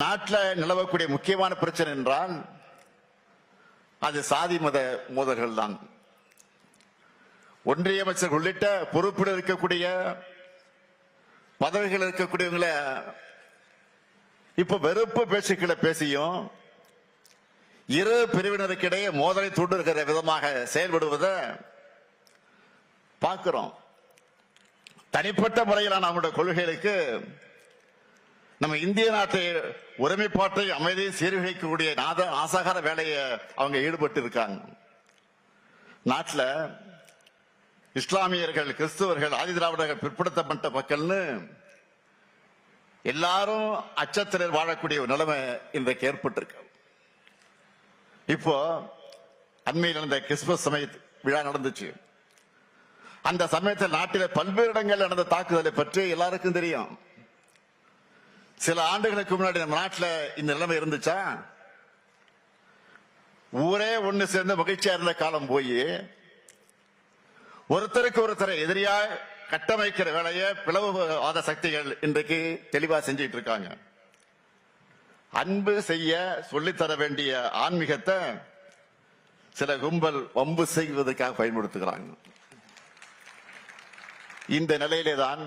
நாட்டில் நிலவக்கூடிய முக்கியமான பிரச்சனை என்றால் அது சாதி மத மோதல்கள் தான். ஒன்றிய அமைச்சர் உள்ளிட்ட பொறுப்பில் இருக்கக்கூடிய பதவிகள் இருக்கக்கூடியவங்கள இப்ப வெறுப்பு பேச்சுக்களை பேசியும் இரு பிரிவினருக்கிடையே மோதலை தூண்டுகிற விதமாக செயல்படுவதை பார்க்கிறோம். தனிப்பட்ட முறையிலான அவங்களுடைய கொள்கைகளுக்கு நம்ம இந்திய நாட்டை ஒருமைப்பாட்டை அமைதியை சீர்குலைக்கக்கூடிய நாத ஆசகார வேலையை அவங்க ஈடுபட்டு இருக்காங்க நாட்டில் இஸ்லாமியர்கள் கிறிஸ்துவர்கள் ஆதி திராவிடர்கள் பிற்படுத்தப்பட்ட மக்கள்னு எல்லாரும் அச்சத்தில் வாழக்கூடிய ஒரு நிலைமை இன்றைக்கு ஏற்பட்டிருக்கு. இப்போ அண்மையில் நடந்த கிறிஸ்துமஸ் சமய விழா நடந்துச்சு. அந்த சமயத்தில் நாட்டில் பல்வேறு இடங்களில் நடந்த தாக்குதலை பற்றி எல்லாருக்கும் தெரியும். சில ஆண்டுகளுக்கு முன்னாடி நம்ம நாட்டில் இந்த நிலைமை இருந்துச்சா? ஊரே ஒண்ணு சேர்ந்து மகிழ்ச்சியா இருந்த காலம் போய் ஒருத்தருக்கு ஒருத்தரை எதிரியா கட்டமைக்கிற வேலையை பிளவுவாத சக்திகள் இன்றைக்கு தெளிவா செஞ்சுட்டு இருக்காங்க. அன்பு செய்ய சொல்லித்தர வேண்டிய ஆன்மீகத்தை சில கும்பல் வம்பு செய்வதற்காக பயன்படுத்துகிறாங்க. இந்த நிலையிலே தான்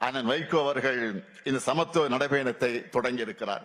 அண்ணன் வைகோ அவர்கள் இந்த சமத்துவ நடைபயணத்தை தொடங்கி இருக்கிறார்